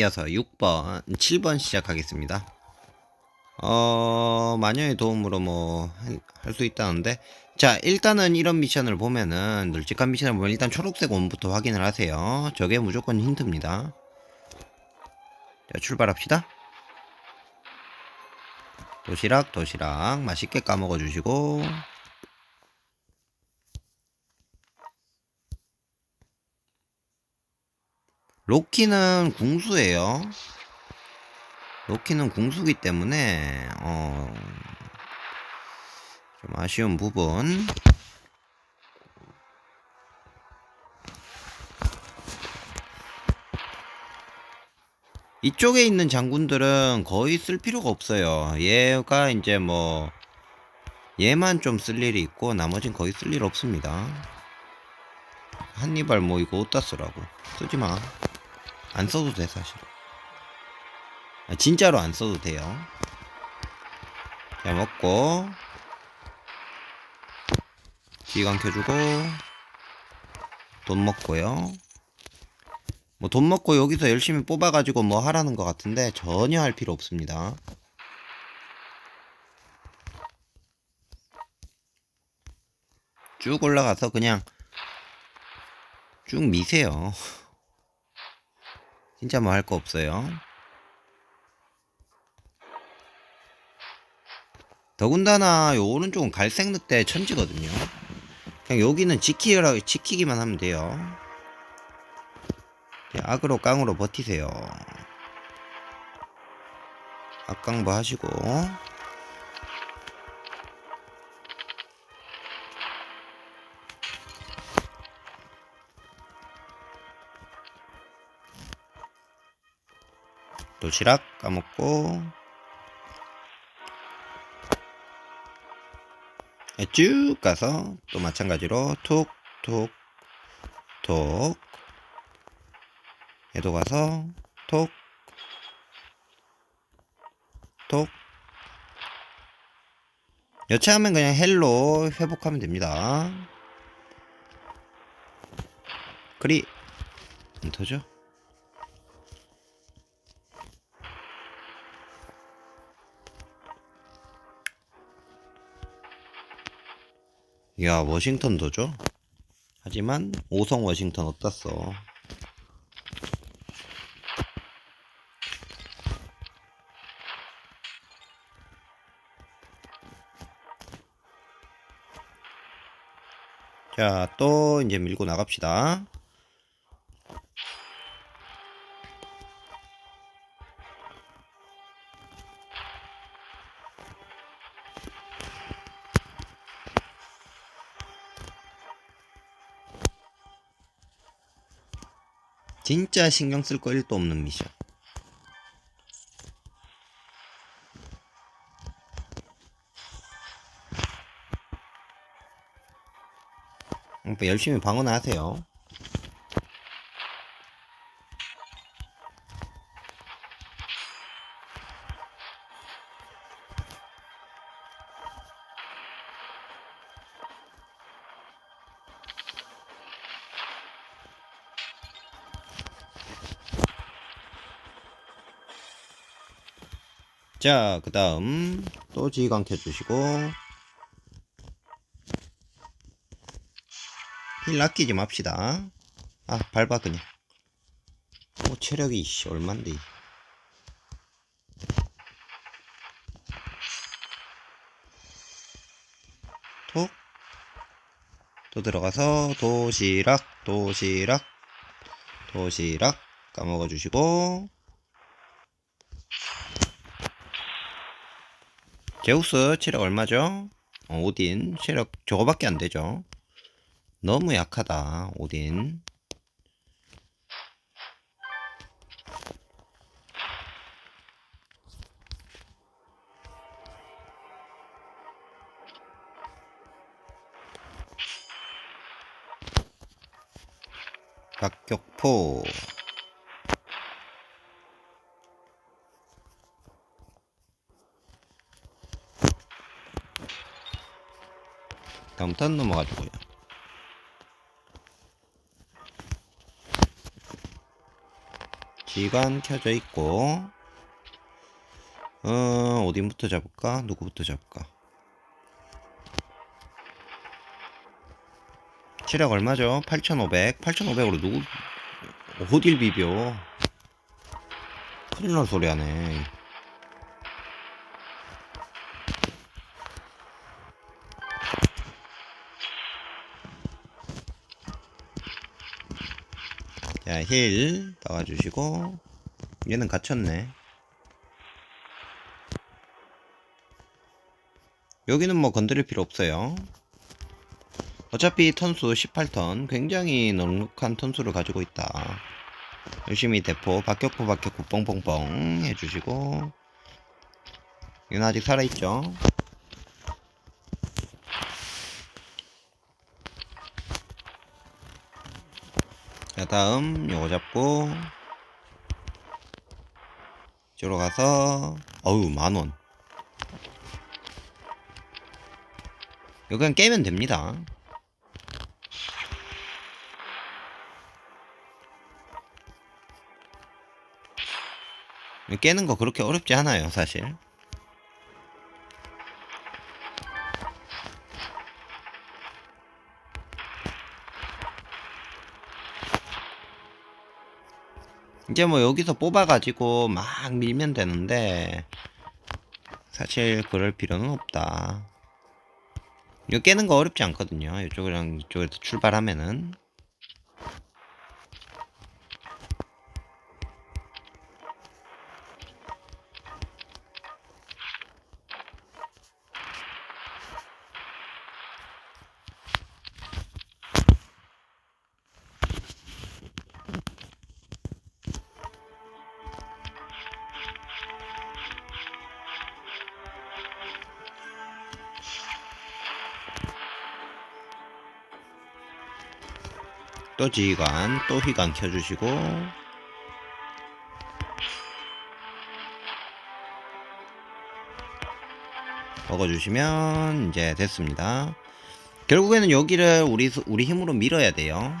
이어서 6번, 7번 시작하겠습니다. 어, 마녀의 도움으로 뭐, 할 수 있다는데. 자, 일단은 이런 미션을 보면은, 널찍한 미션을 보면 일단 초록색 원부터 확인을 하세요. 저게 무조건 힌트입니다. 자, 출발합시다. 도시락, 도시락. 맛있게 까먹어 주시고. 로키는 궁수예요. 로키는 궁수기 때문에 어, 좀 아쉬운 부분. 이쪽에 있는 장군들은 거의 쓸 필요가 없어요. 얘가 이제 뭐 얘만 좀 쓸 일이 있고 나머진 거의 쓸 일 없습니다. 한니발 뭐 이거 어디다 쓰라고 쓰지 마. 안 써도 돼 사실. 아, 진짜로 안 써도 돼요. 자 먹고 기강 켜주고 돈 먹고요. 뭐 돈 먹고 여기서 열심히 뽑아가지고 뭐 하라는 것 같은데 전혀 할 필요 없습니다. 쭉 올라가서 그냥 쭉 미세요. 진짜 뭐 할 거 없어요. 더군다나 요 오른쪽은 갈색 늑대 천지거든요. 그냥 여기는 지키라 지키기만 하면 돼요. 악으로 깡으로 버티세요. 악강부 하시고 도시락 까먹고 네, 쭉 가서 또 마찬가지로 톡톡톡 얘도 가서 톡 톡 여차하면 그냥 헬로 회복하면 됩니다. 그리 엔터죠 야 워싱턴 도죠 하지만 오성 워싱턴 써 자, 또 이제 밀고 나갑시다. 진짜 신경 쓸 거 1도 없는 미션. 그러니까 열심히 방어나 하세요. 자, 그 다음 또 지휘관 켜주시고 힐 아끼지 맙시다. 아, 밟아 그냥. 뭐 체력이 이씨 얼만데. 톡. 또 들어가서 도시락, 도시락, 도시락 까먹어 주시고. 제우스 체력 얼마죠? 어, 오딘 체력 저거밖에 안 되죠. 너무 약하다 오딘 박격포 다음 턴 넘어가지고요. 지휘관 켜져 있고 어 어디부터 잡을까? 누구부터 잡을까? 체력 얼마죠? 8500 8500으로 누구 어딜 비벼? 큰일 날 소리 하네 힐 넣어주시고 얘는 갇혔네. 여기는 뭐 건드릴 필요 없어요. 어차피 턴수 18턴 굉장히 넉넉한 턴수를 가지고 있다. 열심히 대포 박격포 박격포 뻥뻥뻥 해주시고 얘는 아직 살아있죠. 자 다음 요거 잡고 이쪽으로 가서 어우 만원. 이거 그냥 깨면 됩니다. 깨는 거 그렇게 어렵지 않아요 사실 이제 뭐 여기서 뽑아가지고 막 밀면 되는데 사실 그럴 필요는 없다. 이거 깨는 거 어렵지 않거든요. 이쪽이랑 이쪽에서 출발하면은 또 지휘관, 또 휘관 켜주시고 먹어주시면 이제 됐습니다. 결국에는 여기를 우리 수- 우리 힘으로 밀어야 돼요.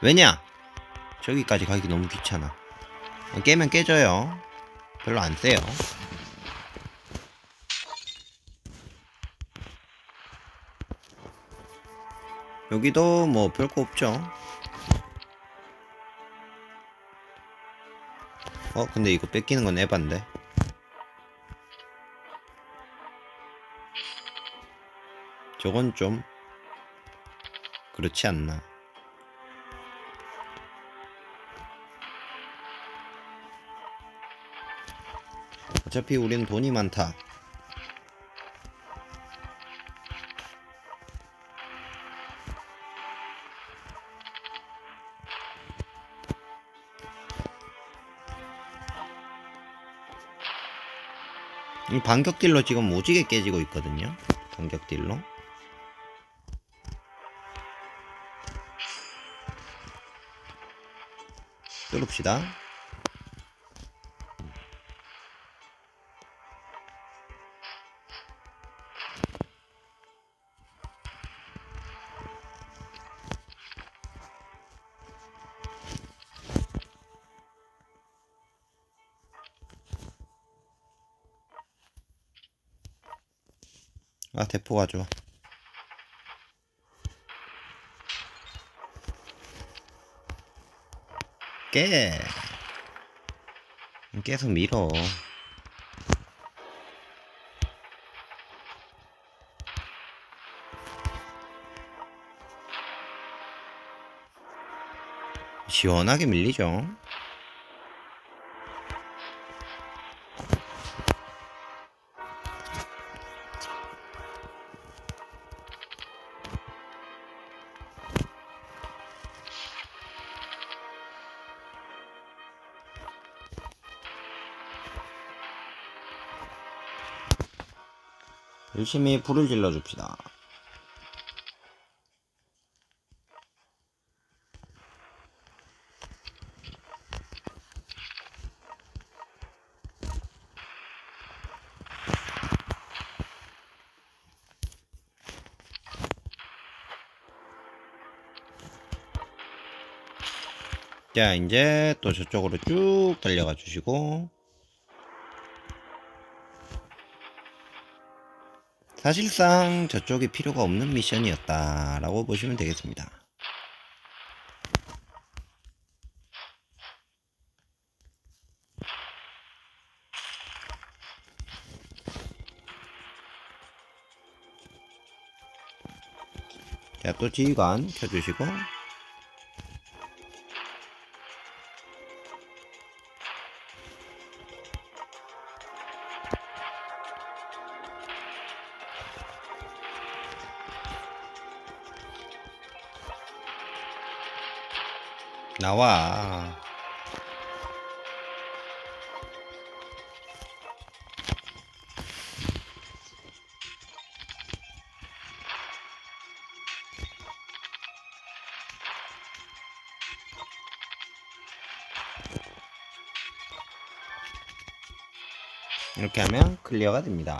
왜냐? 저기까지 가기 너무 귀찮아. 깨면 깨져요. 별로 안 세요. 여기도 뭐 별거 없죠. 어, 근데 이거 뺏기는 건 에반데. 저건 좀 그렇지 않나. 어차피 우리는 돈이 많다. 이 반격 딜로 지금 오지게 깨지고 있거든요. 반격 딜로. 뚫읍시다. 아 대포가 좋아. 깨. 계속 밀어. 시원하게 밀리죠. 열심히 불을 질러줍시다. 자 이제 또 저쪽으로 쭉 달려가 주시고 사실상 저쪽이 필요가 없는 미션이었다라고 보시면 되겠습니다. 자, 또 지휘관 켜주시고. 나와. 이렇게 하면 클리어가 됩니다.